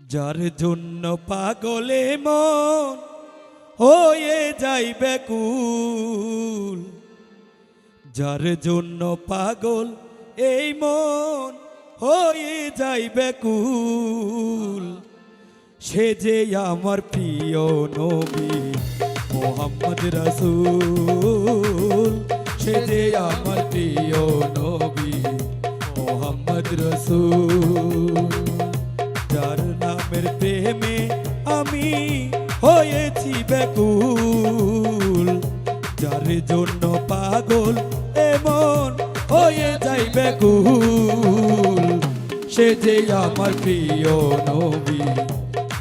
যার জন্য পাগলে মন হয়ে যাই ব্যাকুল যার জন্য পাগল এই মন হয়ে যাই ব্যাকুল সে যে আমার প্রিয় নবী মোহাম্মদ রসুল। সে যে আমার প্রিয় নবী মোহাম্মদ রসুল। ব্যাকুল যার জন্য পাগল এমন হয়ে যাই ব্যাকুল সে যে আমার প্রিয় নবী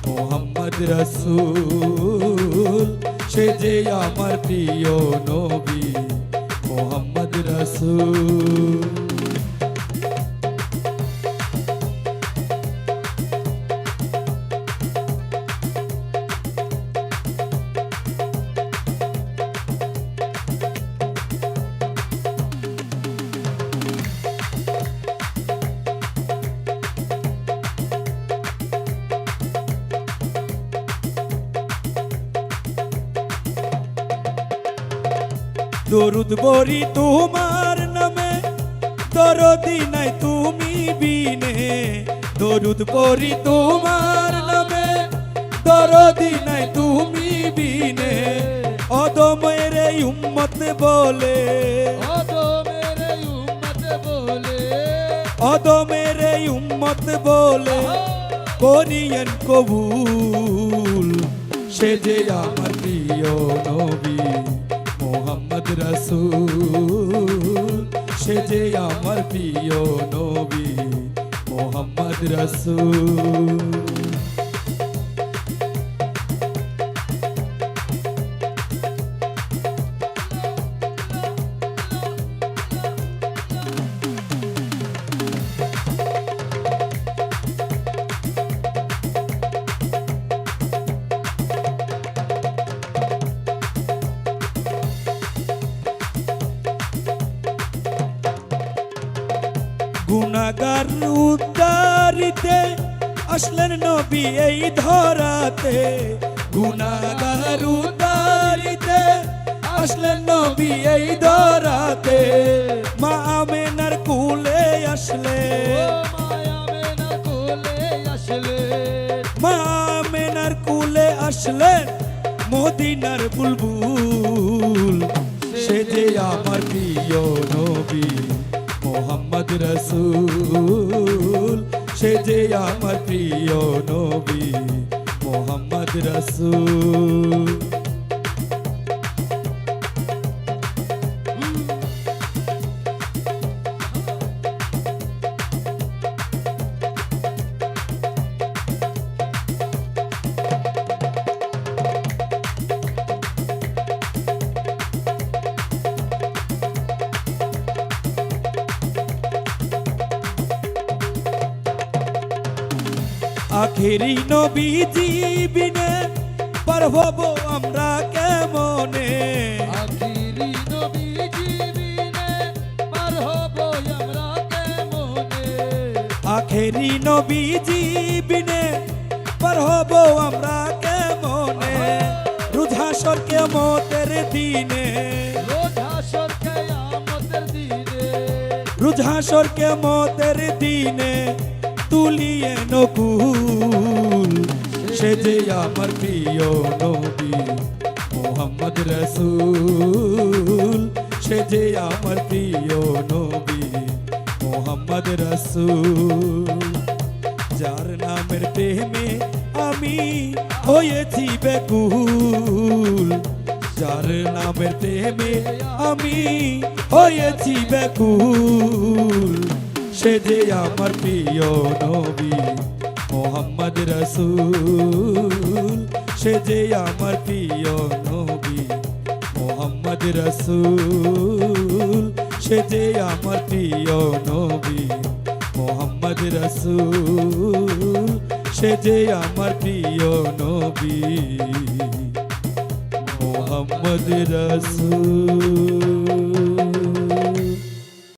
মোহাম্মদ রসুল। সে যে আমার প্রিয় নবী মোহাম্মদ রসুল। দরুদ বরি তোমার নামে দরদি নাই তুমি বিনে। দরুদ বরি তোমার নামে দরদি নাই তুমি বিনে। অদমের এই উম্মত বলে অদমের উম্মত বলে। অদমের এই উম্মত বলে করিয়েন কবুল। সে যে আমার প্রিয় নবী। রসুল সে যে আমার প্রিয় নবী মোহাম্মদ রসুল। গুণাগার উদ্ধারিতে আসলেন নবী এই ধরাতে। গুণাগার উদ্ধারিতে আসলেন নবী এই ধরাতে। মা আমেনার কুলে আসলে মা আমেনার কুলে আসলেন। মদিনার বুলবুল। সে যে আমার প্রিয় নবী। মোহাম্মদ রসুল সে যে আমার প্রিয় নবী মোহাম্মদ রসুল। আখেরি নবী জীবিনে পার হব আমরা কেমনে? আখিরি নবী জীবিনে পার হব আমরা কেমনে? আখেরি নবী জীবিনে পার হব আমরা কেমনে? রুধাসর কেমতের দিনে। কিয়ামতের দিনে। রুধাসর কেমতের দিনে তুলিয়ে নকুল সে যে আমার প্রিয় নবী মোহাম্মদ রসুল, সে যে আমার প্রিয় নবী মোহাম্মদ রসুল। যার নামের প্রেমে আমি হয়েছি বেকুল যার নামের প্রেমে আমি হয়েছি বেকুল সে যে আমার প্রিয় নবী মোহাম্মদ রসুল, সে যে আমার প্রিয় নবী। মোহাম্মদ রসুল, সে যে আমার প্রিয় নবী। মোহাম্মদ রসুল, সে যে আমার প্রিয় নবী। মোহাম্মদ রসুল।